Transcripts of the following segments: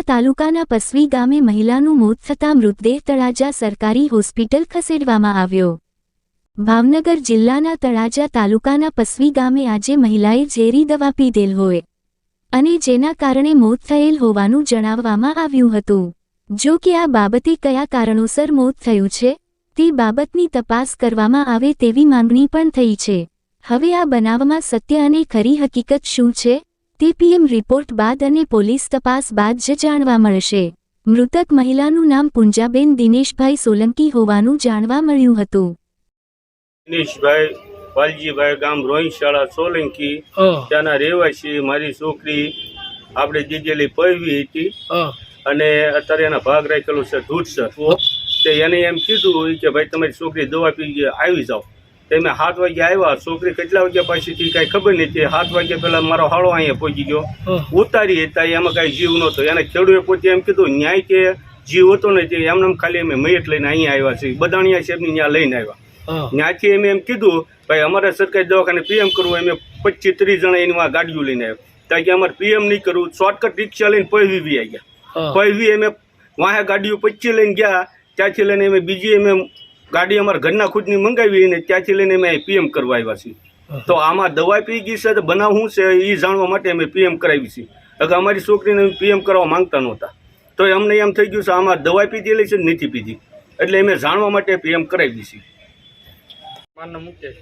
તળાજા તાલુકાના પસવી ગામે મહિલાનું મોત થતાં મૃતદેહ તળાજા સરકારી હોસ્પિટલ ખસેડવામાં આવ્યો. ભાવનગર જિલ્લાના તળાજા તાલુકાના પસવી ગામે આજે મહિલાએ ઝેરી દવા પીધેલ હોય અને જેના કારણે મોત થયેલ હોવાનું જણાવવામાં આવ્યું હતું. જો કે આ બાબતે કયા કારણોસર મોત થયું છે, તે બાબતની તપાસ કરવામાં આવે તેવી માંગણી પણ થઈ છે. હવે આ બનાવમાં સત્ય અને ખરી હકીકત શું છે તે પીએમ રિપોર્ટ બાદ અને પોલીસ તપાસ બાદ જ જાણવા મળશે. મૃતક મહિલાનું નામ પુંજાબેન દિનેશભાઈ સોલંકી હોવાનું જાણવા મળ્યું હતું. દિનેશભાઈ વાલજીભાઈ ગામ રોહિશાળા સોલંકી. ત્યાંના રહેવાસી મારી છોકરી આપણે દીધેલી પૈવી હતી. અને અત્યારે એના ભાગ રાખેલો છે ધૂળસર તે એને એમ કીધું કે ભાઈ તમારી છોકરી દવા પી આવી જાઓ. તે સાત વાગે આવ્યા છોકરી કેટલા વાગ્યા પાસેથી કાંઈ ખબર નથી સાત વાગ્યા પહેલાં મારો હાળો અહીંયા પહોંચી ગયો. ઉતારી હતા એમાં કાંઈ જીવ નહોતો. એને ખેડૂએ પોતે એમ કીધું ન્યાય કે જીવ હતો નથી એમને એમ ખાલી અમે મયત લઈને અહીંયા આવ્યા છીએ. બદાણિયા સાહેબની ત્યાં લઈને આવ્યા. ત્યાંથી અમે એમ કીધું ભાઈ અમારે સરકારી દવાખાને પીએમ કરવું અમે પચીસ ત્રીસ જણા એની ગાડીઓ લઈને આવ્યા. ત્યાં અમારે પીએમ નહીં કરવું. શોર્ટકટ રિક્ષા લઈને પૈવી બી આવી ગયા પૈવી અમે વાહે ગાડીઓ પચીસ લઈને ગયા. ત્યાંથી લઈને અમે બીજી અમે ગાડી અમારા ઘરના ખુદની મંગાવી અને ત્યાંથી લઈને અમે પીએમ કરવા આવ્યા છીએ. તો આમાં દવા પી ગઈ છે તો બનાવ શું છે એ જાણવા માટે અમે પીએમ કરાવી છીએ. અગર અમારી છોકરીને પીએમ કરવા માંગતા નહોતા. તો અમને એમ થઈ ગયું છે આમાં દવા પીધેલી છે કે નથી પીધી. એટલે અમે જાણવા માટે પીએમ કરાવી છીએ. મારું મુકેશ.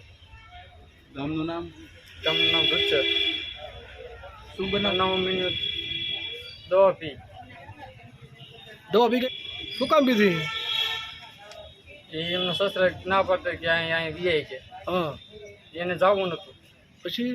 ગામનું નામ? ગામનું નામ ભૂતસર શું બનાવ? બનાવ નવ દવા પી. દવા પી શું કામ પીધી? એ એમનો સસરા ના પડતો કે અહીં અહીં વીઆઈ છે. હા. એને જવું નહોતું પછી